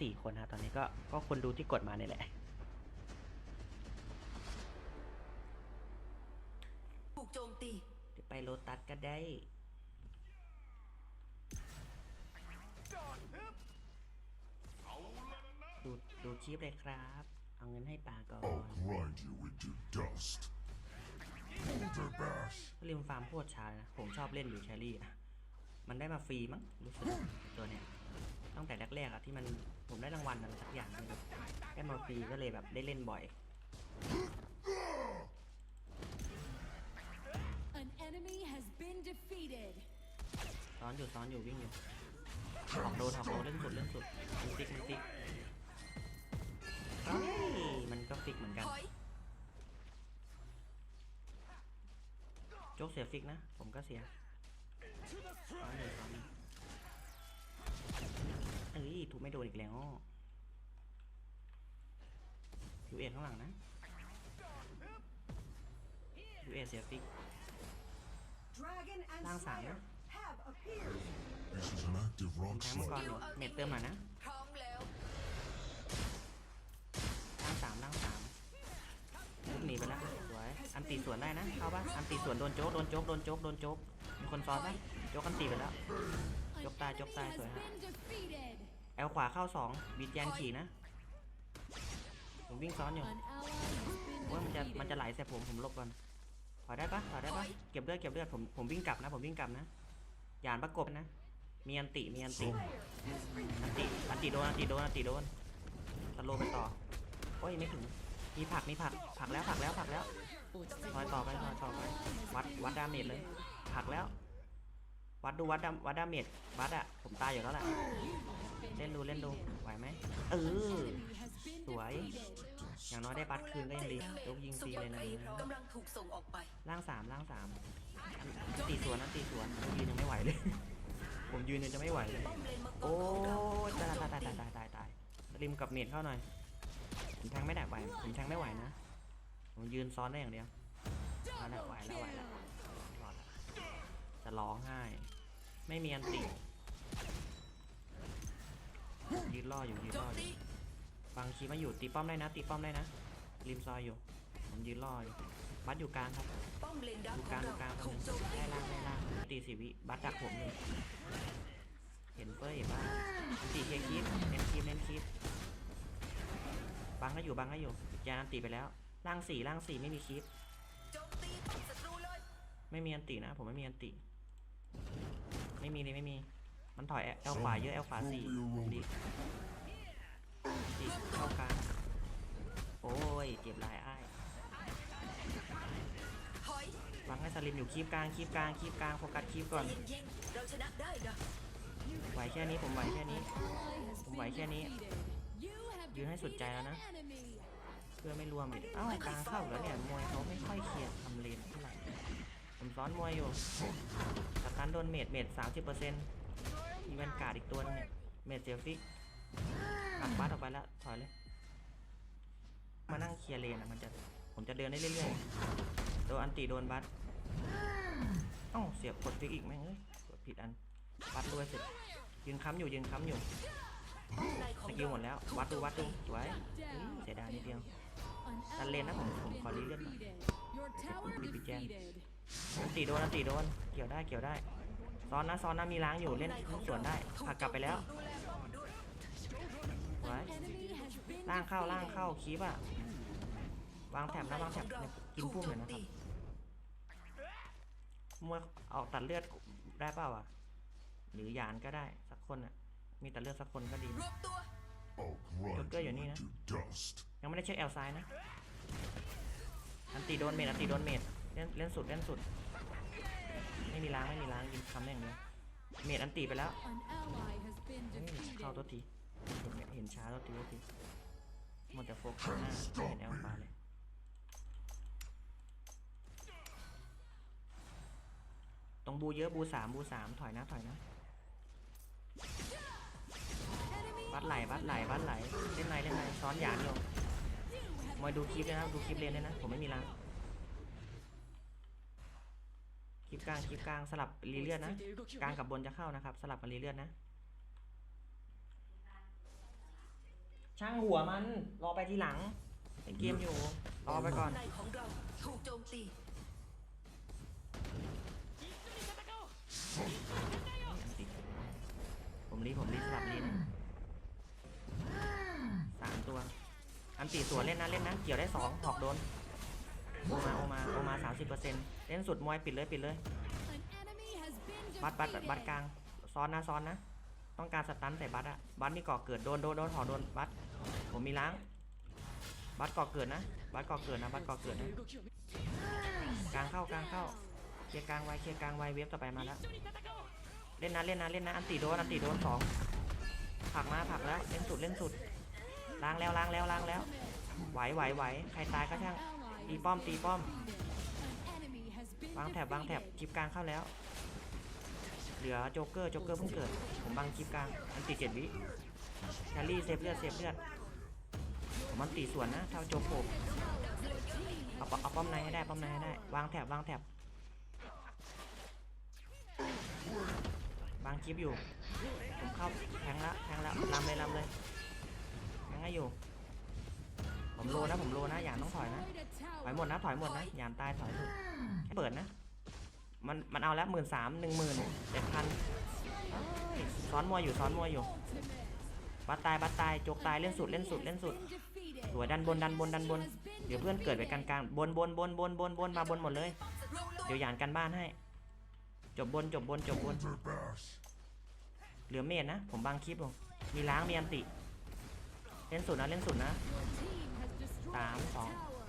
สี่คนนะตอนนี้ก็ก็คนดูที่กดมาเนี่ยแหละ ถูกโจมตีเดี๋ยวไปโลตัสก็ได้ ดูดูคลิปเลยครับ เอาเงินให้ป่าก่อน I'll grind you into dust. Boulder Bash. ริมฟาร์มโคตรช้าเลยนะ ผมชอบเล่นอยู่แชรี่นะมันได้มาฟรีมั้งรู้สึกตัวเนี้ย ตั้งแต่แรกๆอะที่มันผมได้รางวัลอะไรสักอย่างไม่รู้ได้มาฟรีก็เลยแบบได้เล่นบ่อย An enemy has been defeated. ซ้อนอยู่ซ้อนอยู่วิ่งอยู่ออกโดนออกโดนเล่นสุดเล่นสุดมันฟิกมันฟิกเอ้ยมันก็ฟิกเหมือนกันถอยโจ๊กเสียฟิกนะ ผมก็เสียซ้อนอยู่ซ้อนอยู่เอ้ยถูก ไม่โดนอีกแล้วยูเอข้างหลังนะยูเอเสียฟิก Dragon and Lang sảng Slayer á. have appeared. This is an active ผม rock แทงมาก่อน slide. อยู่เม็ดเติมหน่อยนะพร้อมแล้วล่างสามล่างสามลุกหนีไปแล้วสวยอันตีสวนได้นะเข้าปะอันตีสวนโดนโจ๊กโดนโจ๊กโดนโจ๊กโดนโจ๊กมีคนซ้อนปะโจ๊กอันตีไปแล้ว An Chốc tay, chốc enemy tay has rồi hả? been defeated. แอลขวาเข้าสองบีดแยนขี่นะ ผมวิ่งซ้อนอยู่ An ally has been ว่ามันจะมันจะ defeated. ไหลใส่ผมผมหลบก่อนถอยได้ปะถอยได้ปะเก็บเลือดเก็บเลือดผมผมวิ่งกลับนะ ผมวิ่งกลับนะหยานประกบนะ มีอันติมีอันติอันติอันติโดนอันติโดนอันติโดนสโลว์ไปต่อโอ้ยไม่ถึงมีผักมีผักผักแล้วผักแล้วผักแล้วถอยต่อไปถอยต่อไปวัดวัดดาเมจเลยผักแล้ว วัดดูวัดดาวัดดาเมจวัดอะผมตายอยู่แล้วแหละเล่นดูเล่นดูไหวไหมเออ Enemy has been สวย defeated. อย่างน้อยได้บัตรคืนก็ยังดียกยิงฟรีเลยนะกำลังถูกส่งออกไปล่างสามล่างสามอันตีสวนอันตีสวนผมยืนยังไม่ไหวเลย ผมยืนยังจะไม่ไหวเลยป้อมเลนมังกรโอ้ของเรายตายตายตายตายตายตายริมกับเมดเข้าหน่อยผมแทงไม่ได้ไหวผมแทงไม่ไหวนะผมยืนซ้อนได้อย่างเดียวมาแล้วไหวแล้วไหวแล้วรอดแล้ว จะร้องไห้ ไม่มีอันติยืนรออยู่ยืนโจรออยู่ฟังคีมาอยู่ตีป้อมได้นะ ตีป้อมได้นะริมซอยอยู่ผมยืนรออยู่บัสอยู่กลางครับอมเลนดักดูขกลางงดูกลางเราถูกโจมตีได้ล่างได้ล่างตีสิวิบัสดักผมเลยเห็นเฟ้ยบ้างตีเคคีฟเน้นคีฟเน้นคีฟบังก็อยู่บังก็อยู่ยานันตีไปแล้วล่างสี่ล่างสี่ไม่มีคีฟโจมตีป้อมศัตรูเลยไม่มีอันตินะ ผมไม่มีอันติ ไม่มีเลยไม่มี มันถอยแอลขวาเยอะแอลขวาสี่ดีดีเข้ากลางโอ้ยเจ็บหลายอ้ายถอยบังให้สลิมอยู่คีฟกลางคีฟกลางคีฟกลางโฟกัสคีฟก่อนเย็นๆเราชนะได้นะไหวแค่นี้ผมไหวแค่นี้ Ally has ผมไหว been แค่นี้ defeated. You have ยืนให้สุดใจ defeated แล้วนะ an enemy. เพื่อไม่รวมอีกเอ้ากลางเข้าแล้วเนี่ยมวยเขาไม่ค่อยเคลียร์ทำเลนเท่าไหร่ ผมซ้อนมวยอยู่สตันโดนเมดเมดสามสิบเปอร์เซ็นต์อีเวนการ์ดอีกตัวนึงเนี่ยเมดเซลฟิกอัดบัสออกไปแล้วถอยเลย มานั่งเคลียร์เลนอะมันจะ ผมจะเดินได้เรื่อยๆโดนอันตีโดนบัสเอ้าเสียบกดฟิกอีกแม่งเอ้ยกดผิดอันบัสด้วยเสร็จยืนค้ำอยู่ยืนค้ำอยู่สกิลหมดแล้ว วัดดูวัดดูสวยเสียดายนิดเดียว An Đặt lên á, ally ผม-ผมขอรีเลื่อนหน่อย defeated. Your tower Bị- bị jam. defeated. อัน ตีโดนอันตีโดน เกี่ยวได้เกี่ยวได้ ซ้อนนะซ้อนนะมีล้างอยู่เล่นในขลูองกสวนได้ผักกลับไปแล้วดูแลป้อมด้วยล่างเข้าล่างเข้าคีบอะวางแถบนะวางแถบกินพุ่มเลยนะครับมวยออกตัดเลือดได้เปล่าอะ หรือยานก็ได้สักคนอะ มีตัดเลือดสักคนก็ดีรวบตัว I'll grind Joker you อยู่นี่นะ ยังไม่ได้เช็คแอลซ้ายนะ อันตีโดนเมดอันตีโดนเมด ล่นเล่นสุดเล่นสุด ไม่มีล้างไม่มีล้างยิงคำได้อย่างเดียวเมดอันตีไปแล้วเข้าตัวทีเห็นเห็นช้าตัวทีตัวทีหมดแต่โฟกัสหน้าไม่เห็นแอลฟาเลยตรงบูเยอะบูสามบูสามถอยนะถอยนะวัดไหลวัดไหลวัดไหลเล่นในเล่นในซ้อนหยานอยู่มวยดูคลิปเลยนะดูคลิปเลนเลยนะผมไม่มีล้าง คลิปกลางคลิปกลางสลับรีเลียดนะกลางกับบนจะเข้านะครับ สลับกันรีเลียดนะ ช่างหัวมันรอไปทีหลังเล่นเกมอยู่รอไปก่อนในของเราถูกโจมตีผมรีบผมรีบสลับรีนะสามตัว อันตีสวนเล่นนะเล่นนะเกี่ยวได้สองหอกโดน โอมาโอมาโอมาสามสิบเปอร์เซ็นต์เล่นสุดมวยปิดเลยปิดเลย บัตบัตบัตกลางซ้อนนะซ้อนนะ ต้องการสตันใส่บัตอะบัตรมีก่อเกิดโดนโดนโดนหอโดนบัตผมมีล้าง บัตก่อเกิดนะ บัตก่อเกิดนะบัตก่อเกิดนะกลางเข้ากลางเข้าเคลียร์กลางไว้เคลียร์กลางไว้เวฟต่อไปมาแล้วเล่นนะเล่นนะเล่นนะอันตีโดนอันตีโดนสองผักมาผักแล้วเล่นสุดเล่นสุดล้างแล้วล้างแล้วล้างแล้วไหวไหวไหวใครตายก็ช่าง ตีป้อมตีป้อมวางแถบวางแถบ defeated. คลิปกลางเข้าแล้ว เหลือโจ๊กเกอร์โจ๊กเกอร์เพิ่งเกิด ผมบังคลิปกลางอันตีเจ็ดวิแคลรี่เซฟเลือดเซฟเลือดผมมันตีสวนนะเท่าโจ๊กโผล่เอาปเอาป้อมในให้ได้ป้อมในให้ได้ วางแถบวางแถบวางคลิปอยู่ ผมเข้าแทงละแทงละลำเลยลำเลยแทงให้อยู่ ผมโลนะผมโลนะอย่าต้องถอยนะถอยหมดนะถอยหมดนะยามตายถอยเถอะเปิดนะ มันมันเอาแล้วหมื่นสามหนึ่งหมื่นเจ็ดพันซ้อนมวยอยู่ซ้อนมวยอยู่บัตตายบัตตายโจกตายเล่นสุดเล่นสุดเล่นสุดสวยดันบนดันบนดันบน เดี๋ยวเพื่อนเกิดไปกลางกลางบนบนบนบนบนบนมาบนหมดเลย เดี๋ยวหยานกันบ้านให้ จบบนจบบนจบบน เหลือเมดนะ ผมบังคลิปอยู่มีล้างมีอันติ เล่นสุดนะเล่นสุดนะ Your team has destroyed Tám, a sáu. tower.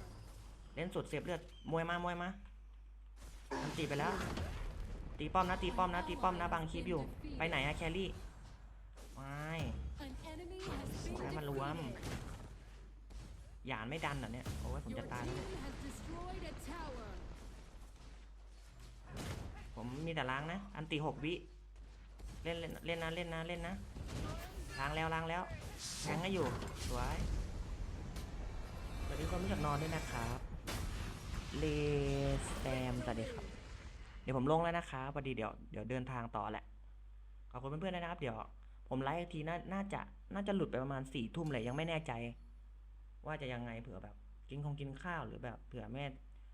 เล่นสุดเสียบเลือดมวยมามวยมาอันตีไปแล้ว ตีป้อมนะตีป้อมนะตีป้อมนะบังคลิปอยู่ ไปไหนอะแครี่ไม่ให้มันรวมหยานไม่ดันเหรอเนี่ยโอ้ยผมจะตายแล้วผมมีแต่ล้างนะ อันตีหกวิเล่นเล่นเล่นนะเล่นนะเล่นนะล้างแล้วล้างแล้วแทงให้อยู่สวย สวัสดีคนรู้จักนอนด้วยนะครับเลสแตมสวัสดีครับ เดี๋ยวผมลงแล้วนะครับพอดีเดี๋ยวเดี๋ยวเดินทางต่อแหละ ขอบคุณเพื่อนๆนะครับ เดี๋ยว ผมไลฟ์อีกทีน่าน่าจะ น่าจะหลุดไปประมาณสี่ทุ่มเลยยังไม่แน่ใจ ว่าจะยังไงเผื่อแบบ กินคงกินข้าวหรือแบบเผื่อแม่